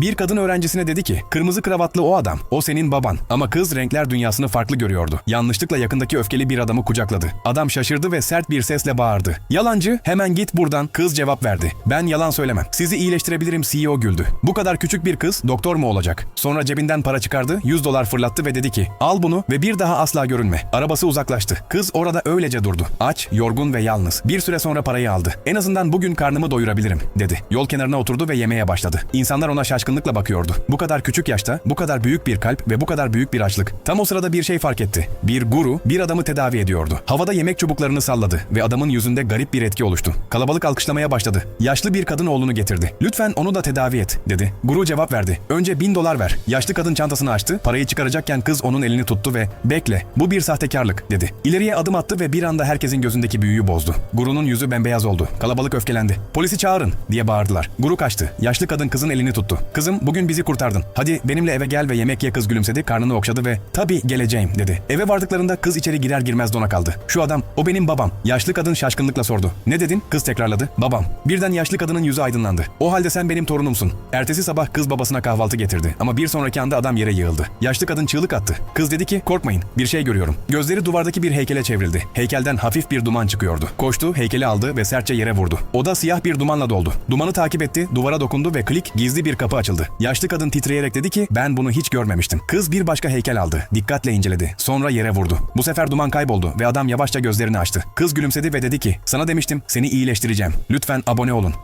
Bir kadın öğrencisine dedi ki, kırmızı kravatlı o adam, o senin baban. Ama kız renkler dünyasını farklı görüyordu. Yanlışlıkla yakındaki öfkeli bir adamı kucakladı. Adam şaşırdı ve sert bir sesle bağırdı. Yalancı, hemen git buradan. Kız cevap verdi. Ben yalan söylemem. Sizi iyileştirebilirim CEO güldü. Bu kadar küçük bir kız doktor mu olacak? Sonra cebinden para çıkardı, 100 dolar fırlattı ve dedi ki, al bunu ve bir daha asla görünme. Arabası uzaklaştı. Kız orada öylece durdu. Aç, yorgun ve yalnız. Bir süre sonra parayı aldı. En azından bugün karnımı doyurabilirim, dedi. Yol kenarına oturdu ve yemeye başladı. İnsanlar ona şaşkınlıkla bakıyordu. Bu kadar küçük yaşta, bu kadar büyük bir kalp ve bu kadar büyük bir açlık. Tam o sırada bir şey fark etti. Bir guru bir adamı tedavi ediyordu. Havada yemek çubuklarını salladı ve adamın yüzünde garip bir etki oluştu. Kalabalık alkışlamaya başladı. Yaşlı bir kadın oğlunu getirdi. Lütfen onu da tedavi et, dedi. Guru cevap verdi. Önce bin dolar ver. Yaşlı kadın çantasını açtı. Parayı çıkaracakken kız onun elini tuttu ve bekle bu bir sahtekarlık, dedi. İleriye adım attı ve bir anda herkesin gözündeki büyüyü bozdu. Guru'nun yüzü bembeyaz oldu. Kalabalık öfkelendi. Polisi çağırın, diye bağırdılar. Guru kaçtı. Yaşlı kadın kızın elini tuttu. Kızım bugün bizi kurtardın. Hadi benimle eve gel ve yemek ye kız gülümsedi. Karnını okşadı ve tabii geleceğim dedi. Eve vardıklarında kız içeri girer girmez dona kaldı. Şu adam o benim babam. Yaşlı kadın şaşkınlıkla sordu. Ne dedin? Kız tekrarladı. Babam. Birden yaşlı kadının yüzü aydınlandı. O halde sen benim torunumsun. Ertesi sabah kız babasına kahvaltı getirdi. Ama bir sonraki anda adam yere yığıldı. Yaşlı kadın çığlık attı. Kız dedi ki korkmayın bir şey görüyorum. Gözleri duvardaki bir heykele çevrildi. Heykelden hafif bir duman çıkıyordu. Koştu, heykeli aldı ve sertçe yere vurdu. Oda siyah bir dumanla doldu. Dumanı takip etti, duvara dokundu ve klik gizli bir kapı açıldı. Yaşlı kadın titreyerek dedi ki ben bunu hiç görmemiştim. Kız bir başka heykel aldı. Dikkatle inceledi. Sonra yere vurdu. Bu sefer duman kayboldu ve adam yavaşça gözlerini açtı. Kız gülümsedi ve dedi ki sana demiştim seni iyileştireceğim. Lütfen abone olun.